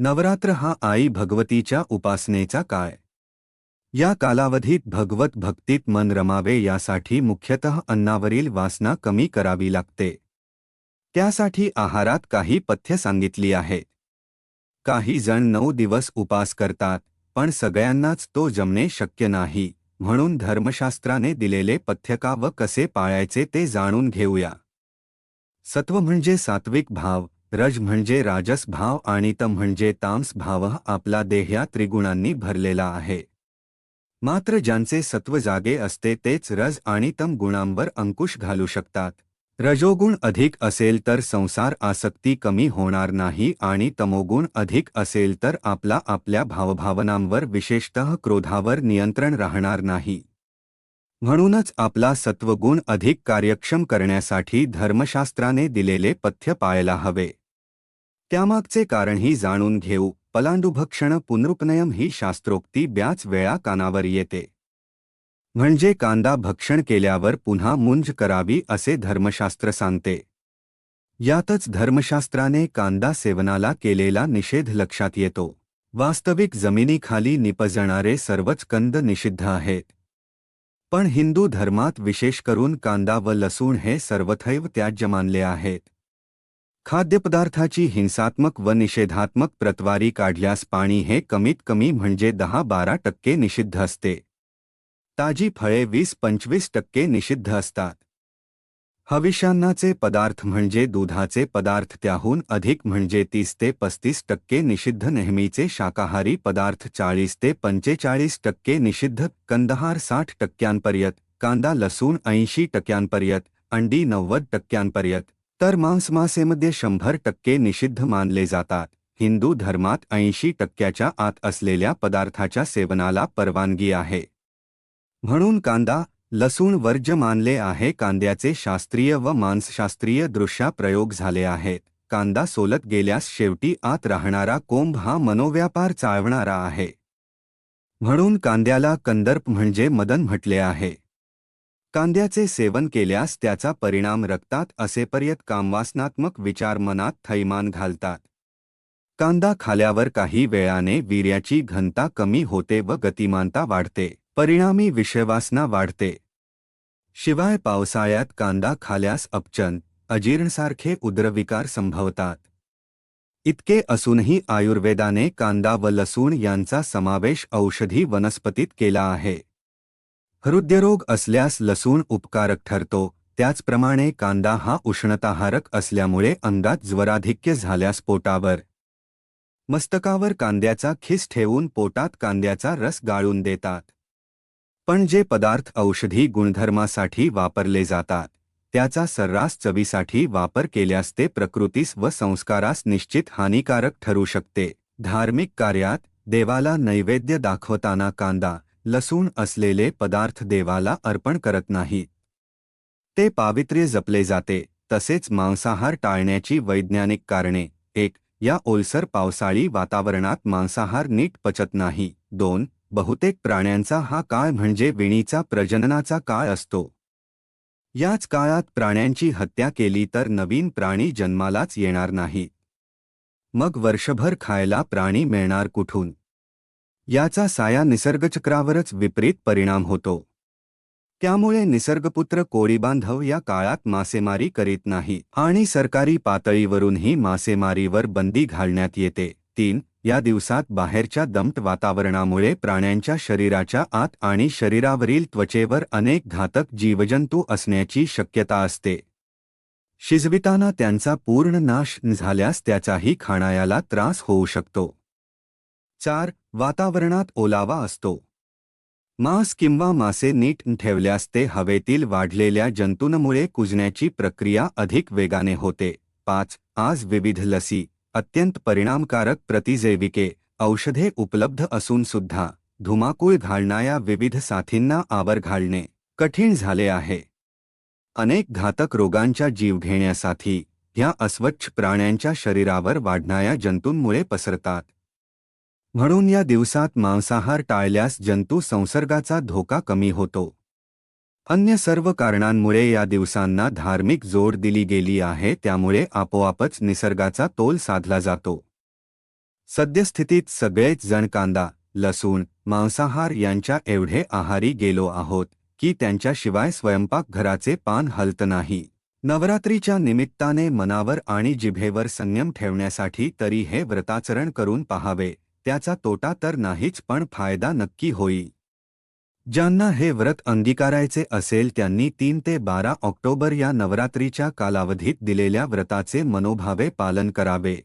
नवरात्र हा आई भगवतीच्या उपासनेचा काय या कालावधीत भगवत भक्तीत मन रमावे यासाठी मुख्यतः अन्नावरील वासना कमी करावी लागते. त्यासाठी आहारात काही पथ्य सांगितली आहेत. काही जण नऊ दिवस उपास करतात पण सगळ्यांनाच तो जमणे शक्य नाही म्हणून धर्मशास्त्राने दिलेले पथ्यका व कसे पाळायचे ते जाणून घेऊया. सत्व म्हणजे सात्विक भाव रज म्हणजे राजस भाव आणि तम म्हणजे तामस भाव आपला देह या त्रिगुणांनी भरलेला आहे. मात्र ज्यांचे सत्व जागे असते तेच रज आणि तम गुणांवर अंकुश घालू शकतात. रजोगुण अधिक असेल तर संसार आसक्ती कमी होणार नाही आणि तमोगुण अधिक असेल तर आपला आपल्या भावभावनांवर विशेषतः क्रोधावर नियंत्रण राहणार नाही. म्हणूनच आपला सत्वगुण अधिक कार्यक्षम करण्यासाठी धर्मशास्त्राने दिलेले पथ्य पाळायला हवे. त्यामागचे कारणही जाणून घेऊ पलांडुभक्षण पुनरुपनयम ही शास्त्रोक्ती ब्याच वेळा कानावर येते. म्हणजे कांदा भक्षण केल्यावर पुन्हा मुंज करावी असे धर्मशास्त्र सांगते. यातच धर्मशास्त्राने कांदा सेवनाला केलेला निषेध लक्षात येतो. वास्तविक जमिनीखाली निपजणारे सर्वच कंद निषिद्ध आहेत. पण हिंदू धर्मात विशेष करून कांदा व लसूण हे सर्वथैव त्याज्य मानले आहेत. खाद्यपदार्थाची हिंसात्मक व निषेधात्मक प्रतवारी काढल्यास पाणी हे कमीत कमी म्हणजे दहा बारा टक्के निषिद्ध असते. ताजी फळे वीस पंचवीस टक्के निषिद्ध असतात. हविष्यान्नाचे पदार्थ म्हणजे दुधाचे पदार्थ त्याहून अधिक म्हणजे तीस ते पस्तीस टक्के निषिद्ध नेहमीचे शाकाहारी पदार्थ चाळीस ते पंचेचाळीस टक्के निषिद्ध कंदहार साठ टक्क्यांपर्यंत कांदा लसूण ऐंशी टक्क्यांपर्यंत अंडी नव्वद टक्क्यांपर्यंत. तर मांस मासेमध्ये शंभर टक्के निषिद्ध मानले जातात. हिंदू धर्मात ऐंशी टक्क्याच्या आत असलेल्या पदार्थाच्या सेवनाला परवानगी आहे. म्हणून कांदा लसूण वर्ज्य मानले आहे. कांद्याचे शास्त्रीय व मांसशास्त्रीय दृश्या प्रयोग झाले आहेत. कांदा सोलत गेल्यास शेवटी आत राहणारा कोंब हा मनोव्यापार चाळवणारा आहे. म्हणून कांद्याला कंदर्प म्हणजे मदन म्हटले आहे. कांद्याचे सेवन केल्यास त्याचा परिणाम रक्तात असेपर्यंत कामवासनात्मक विचार मनात थैमान घालतात. कांदा खाल्यावर काही वेळाने वीर्याची घनता कमी होते व गतिमानता वाढते. परिणामी विषयवासना वाढते. शिवाय पावसाळ्यात कांदा खाल्यास अपचन अजीर्णसारखे उद्रविकार संभवतात. इतके असूनही आयुर्वेदाने कांदा व लसूण यांचा समावेश औषधी वनस्पतीत केला आहे. हृदयरोग असल्यास लसूण उपकारक ठरतो त्याचप्रमाणे कांदा हा उष्णताहारक असल्यामुळे अंगात ज्वराधिक्य झाल्यास पोटावर. मस्तकावर कांद्याचा खिस ठेवून पोटात कांद्याचा रस गाळून देतात. पण जे पदार्थ औषधी गुणधर्मासाठी वापरले जातात त्याचा सर्रास चवीसाठी वापर केल्यास ते प्रकृतीस व संस्कारास निश्चित हानिकारक ठरू शकते. धार्मिक कार्यात देवाला नैवेद्य दाखवताना कांदा लसूण असलेले पदार्थ देवाला अर्पण करत नाहीत. ते पावित्र्य जपले जाते तसेच मांसाहार टाळण्याची वैज्ञानिक कारणे. एक या ओलसर पावसाळी वातावरणात मांसाहार नीट पचत नाही. दोन बहुतेक प्राण्यांचा हा काळ म्हणजे विणीचा प्रजननाचा काळ असतो. याच काळात प्राण्यांची हत्या केली तर नवीन प्राणी जन्मालाच येणार नाही. मग वर्षभर खायला प्राणी मिळणार कुठून? याचा साया निसर्गचक्रावरच विपरीत परिणाम होतो. त्यामुळे निसर्गपुत्र कोळीबांधव या काळात मासेमारी करीत नाही आणि सरकारी पातळीवरूनही मासेमारीवर बंदी घालण्यात येते. तीन या दिवसात बाहेरच्या दमट वातावरणामुळे प्राण्यांच्या शरीराच्या आत आणि शरीरावरील त्वचेवर अनेक घातक जीवजंतू असण्याची शक्यता असते. शिजविताना त्यांचा पूर्ण नाश झाल्यास त्याचाही खाणायाला त्रास होऊ शकतो. चार वातावरणात ओलावा असतो. मांस किंवा मासे नीट ठेवल्यास ते हवेतील वाढलेल्या जंतूंमुळे कुजण्याची प्रक्रिया अधिक वेगाने होते. पाच आज विविध लसी अत्यंत परिणामकारक प्रतिजैविके औषधे उपलब्ध असून सुद्धा धुमाकूळ घालणाऱ्या विविध साथींना आवर घालणे कठीण झाले आहे. अनेक घातक रोगांच्या जीवघेण्यासाठी ह्या अस्वच्छ प्राण्यांच्या शरीरावर वाढणाऱ्या जंतूंमुळे पसरतात. म्हणून या दिवसात मांसाहार टाळल्यास जंतू संसर्गाचा धोका कमी होतो. अन्य सर्व कारणांमुळे या दिवसांना धार्मिक जोड दिली गेली आहे त्यामुळे आपोआपच निसर्गाचा तोल साधला जातो. सद्यस्थितीत सगळेच जण कांदा लसूण मांसाहार यांच्या एवढे आहारी गेलो आहोत की त्यांच्याशिवाय स्वयंपाकघराचे पान हलत नाही. नवरात्रीच्या निमित्ताने मनावर आणि जिभेवर संयम ठेवण्यासाठी तरी हे व्रताचरण करून पहावे त्याचा तोटा तर नाहीच पण फायदा नक्की होईल ज्यांना हे व्रत अंगीकारायचे असेल त्यांनी तीन ते बारा ऑक्टोबर या नवरात्रीच्या कालावधीत दिलेल्या व्रताचे मनोभावे पालन करावे.